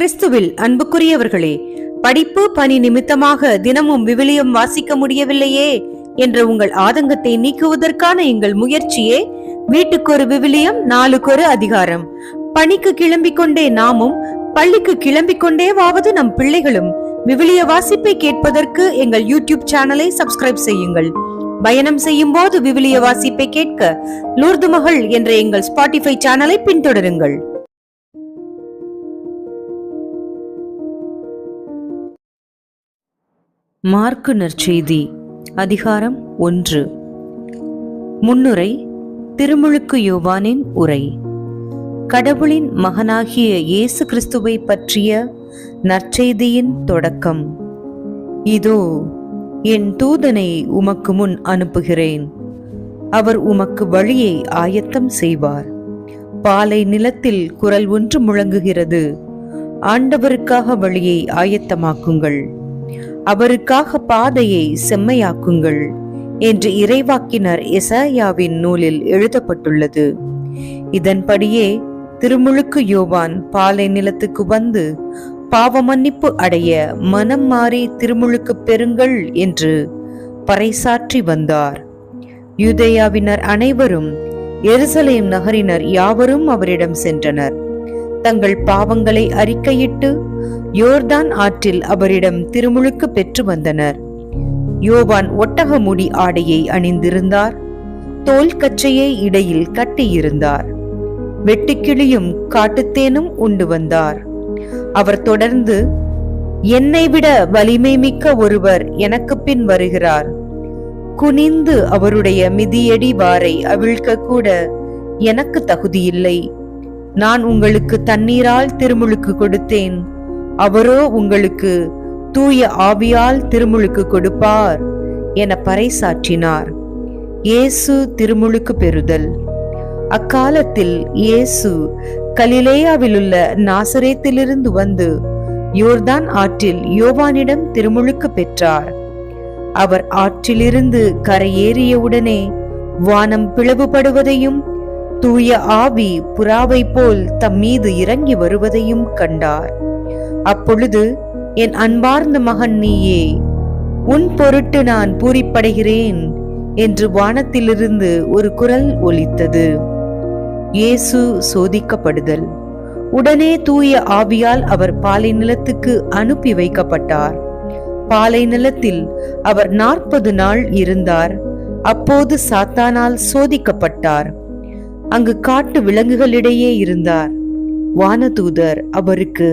கிறிஸ்துவில் அன்புக்குரியவர்களே படிப்பு பணி நிமித்தமாக தினமும் விவிலியம் வாசிக்க முடியவில்லையே என்ற உங்கள் ஆதங்கத்தை நீக்குவதற்கான எங்கள் முயற்சியே வீட்டுக்கு ஒரு விவிலியம் நாளுக்கு ஒரு அதிகாரம். பணிக்கு கிளம்பிக் கொண்டே நாமும் பள்ளிக்கு கிளம்பிக் கொண்டேவாவது நம் பிள்ளைகளும் விவிலிய வாசிப்பை கேட்பதற்கு எங்கள் யூடியூப் சேனலை சப்ஸ்கிரைப் செய்யுங்கள். பயணம் செய்யும் போது விவிலிய வாசிப்பை கேட்க லூர்து மகள் என்ற எங்கள் ஸ்பாட்டிஃபை சேனலை பின்தொடருங்கள். மார்க்கு நற்செய்தி அதிகாரம் ஒன்று. முன்னுரை திருமுழுக்கு யோவானின் உரை. கடவுளின் மகனாகிய இயேசு கிறிஸ்துவை பற்றிய நற்செய்தியின் தொடக்கம். இதோ என் தூதனை உமக்கு முன் அனுப்புகிறேன். அவர் உமக்கு வழியை ஆயத்தம் செய்வார். பாலை நிலத்தில் குரல் ஒன்று முழங்குகிறது. ஆண்டவருக்காக வழியை ஆயத்தமாக்குங்கள். அவருக்காக பாதையை செம்மையாக்குங்கள் என்று இறைவாக்கினர் எசாயாவின் நூலில் எழுதப்பட்டுள்ளது. இதன்படியே திருமுழுக்கு யோவான் பாலை நிலத்துக்கு வந்து பாவமன்னிப்பு அடைய மனம் மாறி திருமுழுக்கு பெறுங்கள் என்று பறைசாற்றி வந்தார். யூதேயாவினர் அனைவரும் எருசலேம் நகரினர் யாவரும் அவரிடம் சென்றனர். தங்கள் பாவங்களை அறிக்கையிட்டு யோர்தான் ஆற்றில் அவரிடம் திருமுழுக்கு பெற்று வந்தனர். யோவான் ஒட்டகமுடி ஆடையை அணிந்திருந்தார். தோல் கச்சையை இடையில் கட்டியிருந்தார். வெட்டுக்கிளியும் காட்டுத்தேனும் உண்டு வந்தார். அவர் தொடர்ந்து என்னை விட வலிமை மிக்க ஒருவர் எனக்கு பின் வருகிறார். குனிந்து அவருடைய மிதியடி வாரை அவிழ்க்க கூட எனக்கு தகுதியில்லை. நான் உங்களுக்கு தண்ணீரால் திருமுழுக்கு கொடுத்தேன். அவரோ உங்களுக்கு தூய ஆவியால் திருமுழுக்கு கொடுப்பார் என பறைசாற்றினார். இயேசு திருமுழுக்கு பெறுதல். அக்காலத்தில் இயேசு கலிலேயாவிலுள்ள நாசரேத்திலிருந்து வந்து யோர்தான் ஆற்றில் யோவானிடம் திருமுழுக்கு பெற்றார். அவர் ஆற்றிலிருந்து கரையேறியவுடனே வானம் பிளவுபடுவதையும் தூய ஆவி புறாவை போல் தம் மீது இறங்கி வருவதையும் கண்டார். அப்பொழுது என் அன்பார்ந்த மகன் நீயே உன் பொருட்டு நான் பூரிப்படைகிறேன் என்று வானத்திலிருந்து ஒரு குரல் ஒலித்தது. இயேசு சோதிக்கப்படுதல். உடனே தூய ஆவியால் அவர் பாலை நிலத்துக்கு அனுப்பி வைக்கப்பட்டார். பாலை நிலத்தில் அவர் நாற்பது நாள் இருந்தார். அப்போது சாத்தானால் சோதிக்கப்பட்டார். அங்கு காட்டு விலங்குகளிடையே இருந்தார். வானதூதர் அவருக்கு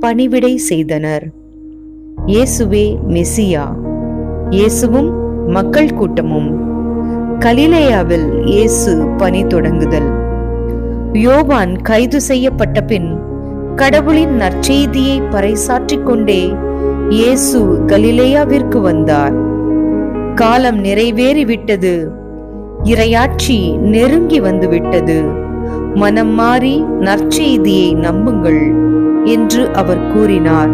பணிவிடை செய்தனர். இயேசுவே மெசியா இயேசுவும் மக்கள் கூட்டமும் கலிலேயாவில் இயேசு பணி தொடங்குதல். யோவான் கைது செய்யப்பட்ட பின் கடவுளின் நற்செய்தியை பறைசாற்றிக் கொண்டே இயேசு கலிலேயாவிற்கு வந்தார். காலம் நிறைவேறிவிட்டது. இரையாட்சி நெருங்கி வந்துவிட்டது. மனம் மாறி நற்செய்தியை நம்புங்கள் என்று அவர் கூறினார்.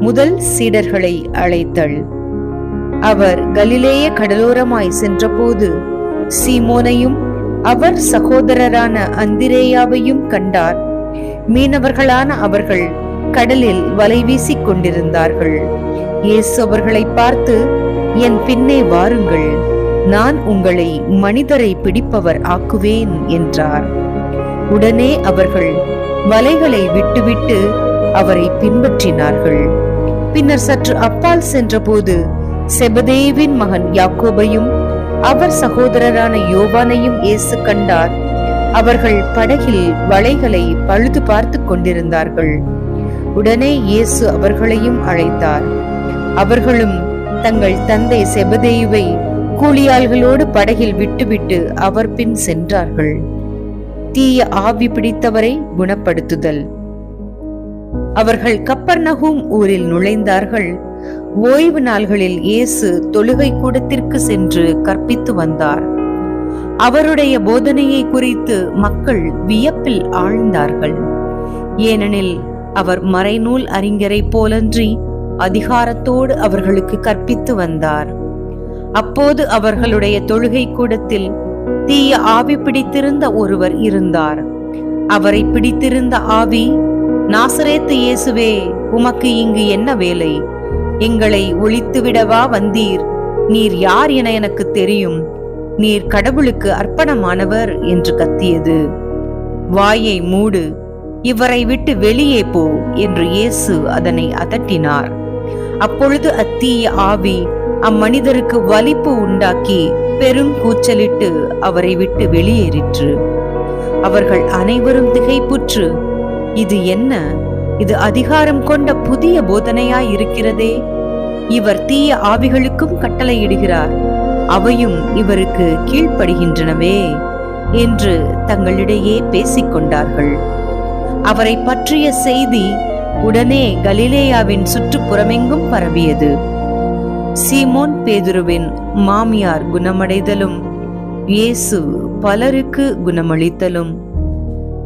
முதல் சீடர்களை அழைத்தல். அவர் கலிலேய கடலோரமாய் சென்றபோது சீமோனையும் அவர் சகோதரரான அந்திரேயாவையும் கண்டார். மீனவர்களான அவர்கள் கடலில் வலை வீசிக் கொண்டிருந்தார்கள். இயேசு அவர்களை பார்த்து என் பின்னே வாருங்கள். நான் உங்களை மனிதரை பிடிப்பவர் ஆக்குவேன் என்றார். உடனே அவர்கள் வலைகளை விட்டுவிட்டு அவரை பின்பற்றினார்கள். பின்னர் சற்று அப்பால் சென்றபோது செபதேவின் மகன் யாக்கோபையும் அவர் சகோதரரான யோவானையும் இயேசு கண்டார். அவர்கள் படகில் வலைகளை பழுது பார்த்து கொண்டிருந்தார்கள். உடனே இயேசு அவர்களையும் அழைத்தார். அவர்களும் தங்கள் தந்தை செபதேயுவை கூலியாள்களோடு படகில் விட்டுவிட்டு அவர் பின் சென்றார்கள். தீய ஆவி பிடித்தவரை குணப்படுத்துதல். அவர்கள் கப்பர்நகூம் ஊரில் நுழைந்தார்கள். ஓய்வு நாள்களில் இயேசு தொழுகை கூடத்திற்கு சென்று கற்பித்து வந்தார். அவருடைய போதனையை குறித்து மக்கள் வியப்பில் ஆழ்ந்தார்கள். ஏனெனில் அவர் மறைநூல் அறிஞரை போலன்றி அதிகாரத்தோடு அவர்களுக்கு கற்பித்து வந்தார். அப்போது அவர்களுடைய தொழுகை கூடத்தில் தீய ஆவி பிடித்திருந்த ஒருவர் இருந்தார். அவரை பிடித்திருந்த ஆவி நாசரேத்து இயேசுவே உமக்கு இங்கு என்ன வேலை? எங்களை ஒழித்துவிடவா வந்தீர்? நீர் யார் என எனக்கு தெரியும். நீர் கடவுளுக்கு அர்ப்பணமானவர் என்று கத்தியது. வாயை மூடு இவரை விட்டு வெளியே போ என்று இயேசு அதனை அதட்டினார். அப்பொழுது அத்தீய ஆவி அம்மனிதருக்கு வலிப்பு உண்டாக்கி பெரும் கூச்சலிட்டு அவரை விட்டு வெளியேறிற்று. அவர்கள் அனைவரும் திகைப்புற்று இது என்ன? இது அதிகாரம் கொண்ட புதிய போதனையாய் இருக்கிறதே இவர் தீய ஆவிகளுக்கும் கட்டளையிடுகிறார். அவையும் இவருக்கு கீழ்ப்படுகின்றனவே என்று தங்களிடையே பேசிக்கொண்டார்கள். அவரை பற்றிய செய்தி உடனே கலிலேயாவின் சுற்றுப்புறமெங்கும் பரவியது. சீமோன் பேதுருவின் மாமியார் குணமடைதலும் இயேசு பலருக்கு குணமளித்தலும்.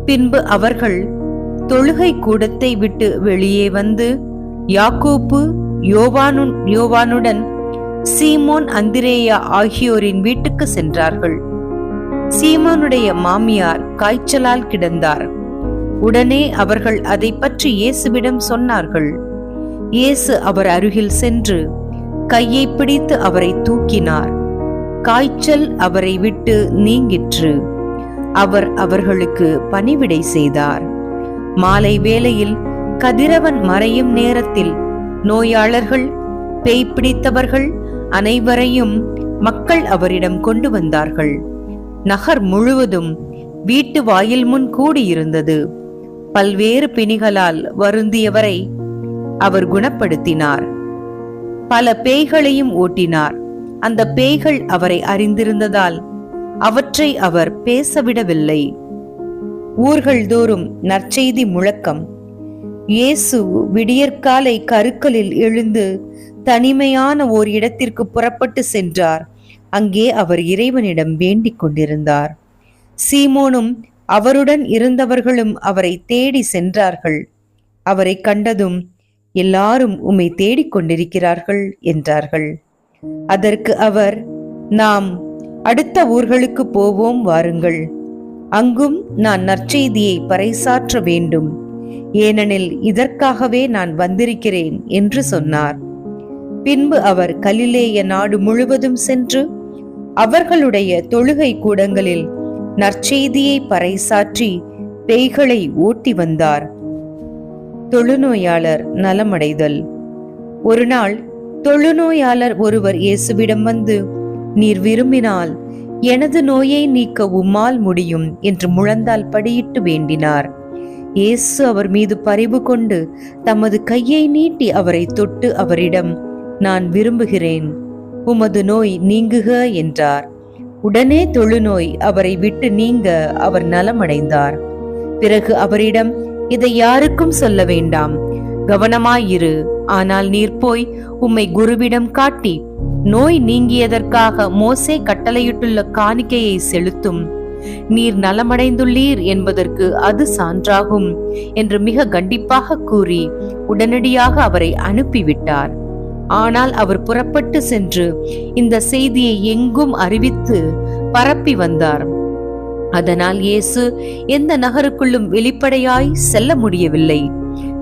பின்பு அவர்கள் தொழுகை கூடத்தை விட்டு வெளியே வந்து யாக்கோப்பு யோவானு யோவானுடன் சீமோன் அந்திரேயா ஆகியோரின் வீட்டுக்கு சென்றார்கள். சீமோனுடைய மாமியார் காய்ச்சலால் கிடந்தார். உடனே அவர்கள் அதை பற்றி இயேசுவிடம் சொன்னார்கள். இயேசு அவர் அருகில் சென்று கையை பிடித்து அவரை தூக்கினார். காய்ச்சல் அவரை விட்டு நீங்கிற்று. அவர் அவர்களுக்கு பணிவிடை செய்தார். மாலை வேளையில் கதிரவன் மறையும் நேரத்தில் நோயாளர்கள் பேய் பிடித்தவர்கள் அனைவரையும் மக்கள் அவரிடம் கொண்டு வந்தார்கள். நகர் முழுவதும் வீட்டு வாயில் முன் கூடியிருந்தது. பல்வேறு பிணிகளால் வருந்தியவரை அவர் குணப்படுத்தினார். பல பேய்களையும் ஓட்டினார். அந்த பேய்கள் அவரை அறிந்திருந்ததால் அவற்றை அவர் பேசவிடவில்லை. ஊர்கள் தோறும் நற்செய்தி முழக்கம். இயேசு விடியற்காலை கருக்களில் எழுந்து தனிமையான ஓர் இடத்திற்கு புறப்பட்டு சென்றார். அங்கே அவர் இறைவனிடம் வேண்டிக் கொண்டிருந்தார். சீமோனும் அவருடன் இருந்தவர்களும் அவரை தேடி சென்றார்கள். அவரை கண்டதும் எல்லாரும் உம்மை தேடிக்கொண்டிருக்கிறார்கள் என்றார்கள். அதற்கு அவர் நாம் அடுத்த ஊர்களுக்கு போவோம் வாருங்கள். அங்கும் நான் நற்செய்தியை பறைசாற்ற வேண்டும். ஏனெனில் இதற்காகவே நான் வந்திருக்கிறேன் என்று சொன்னார். பின்பு அவர் கலிலேய நாடு முழுவதும் சென்று அவர்களுடைய தொழுகை கூடங்களில் நற்செய்தியை பறைசாற்றி பேய்களை ஓட்டி வந்தார். தொழுநோயாளர் நலமடைதல். ஒரு நாள் தொழுநோயாளர் ஒருவர் இயேசுவிடம் வந்து நீர் விரும்பினால் எனது நோயை நீக்க உம்மால் முடியும் என்று முழந்தால் படியிட்டு வேண்டினார். இயேசு அவர் மீது பரிவு கொண்டு தமது கையை நீட்டி அவரை தொட்டு அவரிடம் நான் விரும்புகிறேன் உமது நோய் நீங்குக என்றார். உடனே தொழுநோய் அவரை விட்டு நீங்க அவர் நலமடைந்தார். பிறகு அவரிடம் இதை யாருக்கும் சொல்ல வேண்டாம். கவனமாயிரு. ஆனால் நீர் போய் உம்மை குருவிடம் காட்டி நோய் நீங்கியதற்காக மோசே கட்டளையிட்டுள்ள காணிக்கையை செலுத்தும். நீர் நலமடைந்துள்ளீர் என்பதற்கு அது சான்றாகும் என்று மிக கண்டிப்பாக கூறி உடனடியாக அவரை அனுப்பிவிட்டார். ஆனால் அவர் புறப்பட்டு சென்று இந்த செய்தியை எங்கும் அறிவித்து பரப்பி வந்தார். அதனால் இயேசு எந்த நகருக்குள்ளும் வெளிப்படையாய் செல்ல முடியவில்லை.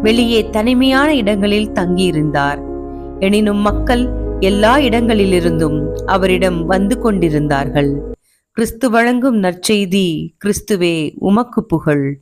வெளியே தனிமையான இடங்களில் தங்கியிருந்தார். எனினும் மக்கள் எல்லா இடங்களிலிருந்தும் அவரிடம் வந்து கொண்டிருந்தார்கள். கிறிஸ்து வழங்கும் நற்செய்தி கிறிஸ்துவே உமக்கு புகழ்.